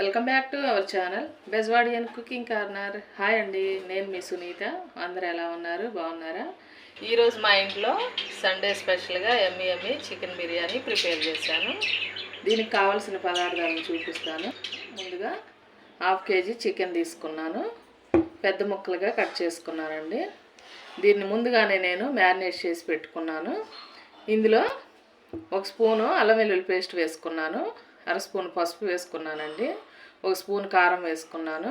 Welcome back to our channel. Bezwadian cooking corner. Hi అండి నేను మీ సునీత. అందరు ఎలా ఉన్నారు? బాగున్నారా? ఈరోజు మా ఇంట్లో సండే స్పెషల్గా ఎమ్మి ఎమ్మి చికెన్ బిర్యానీ ప్రిపేర్ చేశాను. దీనికి కావాల్సిన పదార్థాలను చూపిస్తాను. ముందుగా హాఫ్ కేజీ చికెన్ తీసుకున్నాను. పెద్ద ముక్కలుగా కట్ చేసుకున్నానండి. దీన్ని ముందుగానే నేను మ్యారినేట్ చేసి పెట్టుకున్నాను. ఇందులో ఒక స్పూను అల్లం వెల్లుల్లి పేస్ట్ వేసుకున్నాను. అర స్పూన్ పసుపు వేసుకున్నానండి. ఒక స్పూన్ కారం వేసుకున్నాను.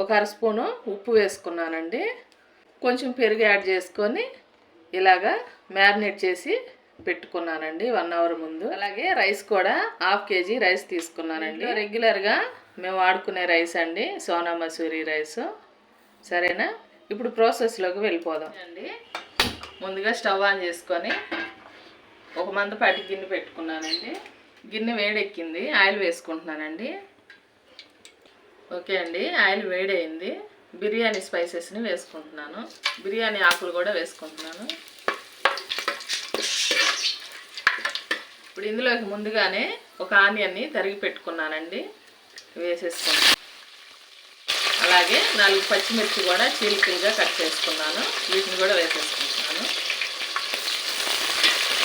ఒక అర స్పూను ఉప్పు వేసుకున్నానండి. కొంచెం పెరుగు యాడ్ చేసుకొని ఇలాగా మ్యారినేట్ చేసి పెట్టుకున్నానండి వన్ అవర్ ముందు. అలాగే రైస్ కూడా హాఫ్ కేజీ రైస్ తీసుకున్నానండి. రెగ్యులర్గా మేము వాడుకునే రైస్ అండి సోనా మసూరి రైస్. సరేనా? ఇప్పుడు ప్రాసెస్లోకి వెళ్ళిపోదాం. అండి ముందుగా స్టవ్ ఆన్ చేసుకొని ఒక మందపాటి గిన్నె పెట్టుకున్నానండి. గిన్నె వేడెక్కింది ఆయిల్ వేసుకుంటున్నానండి. ఓకే అండి ఆయిల్ వేడైంది బిర్యానీ స్పైసెస్ని వేసుకుంటున్నాను. బిర్యానీ ఆకులు కూడా వేసుకుంటున్నాను. ఇప్పుడు ఇందులోకి ముందుగానే ఒక ఆనియన్ని తరిగి పెట్టుకున్నానండి. వేసేసుకున్నాను అలాగే నాలుగు పచ్చిమిర్చి కూడా చీలికలుగా కట్ చేసుకున్నాను. వీటిని కూడా వేసేసుకుంటున్నాను.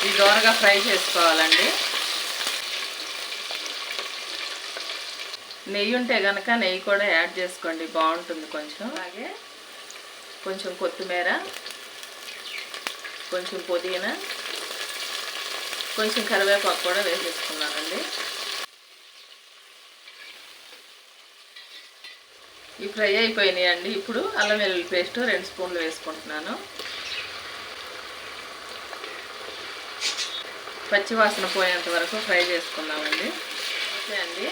ఇది దోరగా ఫ్రై చేసుకోవాలండి. నెయ్యి ఉంటే కనుక నెయ్యి కూడా యాడ్ చేసుకోండి. బాగుంటుంది కొంచెం. అలాగే. కొంచెం కొత్తిమీర కొంచెం పుదీనా కొంచెం కరివేపాకు కూడా వేసేసుకున్నానండి. ఈ ఫ్రై అయిపోయినాయి అండి ఇప్పుడు అల్లం వెల్లుల్లి పేస్ట్ రెండు స్పూన్లు వేసుకుంటున్నాను. పచ్చివాసన పోయేంత వరకు ఫ్రై చేసుకుందామండి. ఓకే అండి.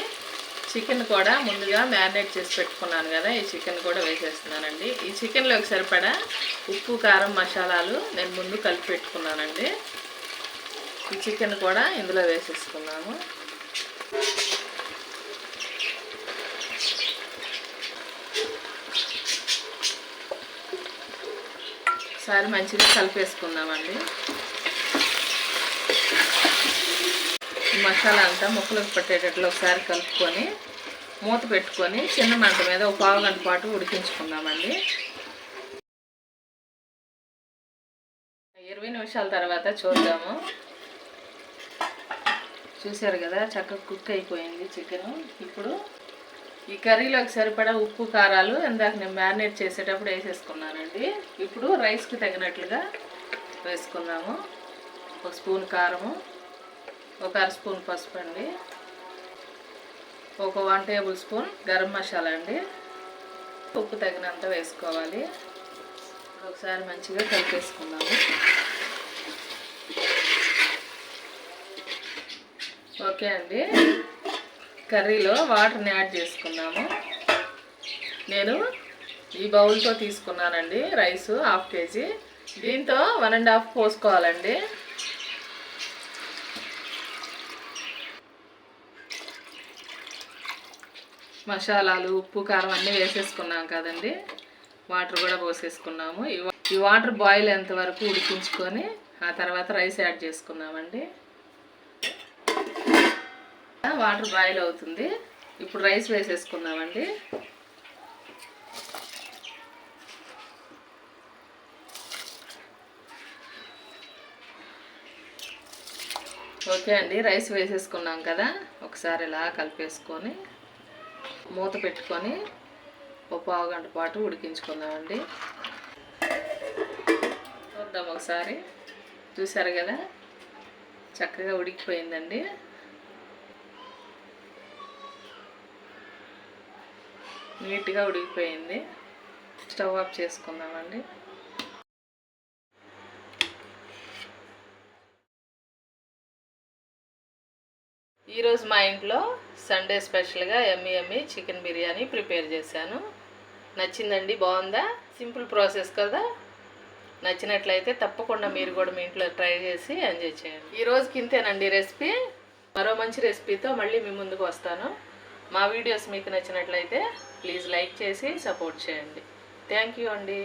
చికెన్ కూడా ముందుగా మ్యారినేట్ చేసి పెట్టుకున్నాను కదా ఈ చికెన్ కూడా వేసేస్తున్నానండి. ఈ చికెన్లోకి సరిపడా ఉప్పు కారం మసాలాలు నేను ముందు కలిపి పెట్టుకున్నానండి. ఈ చికెన్ కూడా ఇందులో వేసేసుకున్నాము ఒకసారి మంచిగా కలిపేసుకుందామండి ఈ మసాలా అంతా ముక్కలకు పట్టేటట్లు ఒకసారి కలుపుకొని మూత పెట్టుకొని చిన్న మంట మీద ఒక పావు గంట పాటు ఉడికించుకుందామండి. ఇరవై నిమిషాల తర్వాత చూద్దాము. చూసారు కదా చక్కగా కుక్ అయిపోయింది చికెన్ ఇప్పుడు ఈ కర్రీలోకి సరిపడా ఉప్పు కారాలు ఇందాక నేను మ్యారినేట్ చేసేటప్పుడు వేసేసుకున్నానండి. ఇప్పుడు రైస్కి తగినట్లుగా వేసుకుందాము. ఒక స్పూన్ కారము ఒక అర స్పూన్ పసుపు అండి. ఒక one tablespoon garam masala అండి. ఉప్పు తగినంత వేసుకోవాలి. ఒకసారి మంచిగా కలిపేసుకుందాము. ఓకే అండి. కర్రీలో వాటర్ని యాడ్ చేసుకున్నాము నేను ఈ బౌల్తో తీసుకున్నానండి రైస్ హాఫ్ కేజీ. దీంతో వన్ అండ్ హాఫ్ పోసుకోవాలండి. మసాలాలు ఉప్పు కారం అన్నీ వేసేసుకున్నాం కదండి. వాటర్ కూడా పోసేసుకున్నాము. ఈ వాటర్ బాయిల్ అయ్యేంత వరకు ఉడికించుకొని ఆ తర్వాత రైస్ యాడ్ చేసుకున్నామండి వాటర్ బాయిల్ అవుతుంది. ఇప్పుడు రైస్ వేసేసుకున్నామండి ఓకే అండి రైస్ వేసేసుకున్నాం కదా. ఒకసారి ఇలా కలిపేసుకొని మూత పెట్టుకొని ఒక పావు గంట పాటు ఉడికించుకుందామండి. చూద్దాం ఒకసారి. చూసారు కదా? చక్కగా ఉడికిపోయిందండి. నీట్గా ఉడికిపోయింది. స్టవ్ ఆఫ్ చేసుకుందామండి. ఈరోజు మా ఇంట్లో సండే స్పెషల్గా ఎమ్మి ఎమ్మి చికెన్ బిర్యానీ ప్రిపేర్ చేశాను. నచ్చిందండి బాగుందా? సింపుల్ ప్రాసెస్ కదా? నచ్చినట్లయితే తప్పకుండా మీరు కూడా మీ ఇంట్లో ట్రై చేసి ఎంజాయ్ చేయండి. ఈరోజుకి ఇంతేనండి రెసిపీ. మరో మంచి రెసిపీతో మళ్ళీ మీ ముందుకు వస్తాను. మా వీడియోస్ మీకు నచ్చినట్లయితే ప్లీజ్ లైక్ చేసి సపోర్ట్ చేయండి. థ్యాంక్ యూ అండి.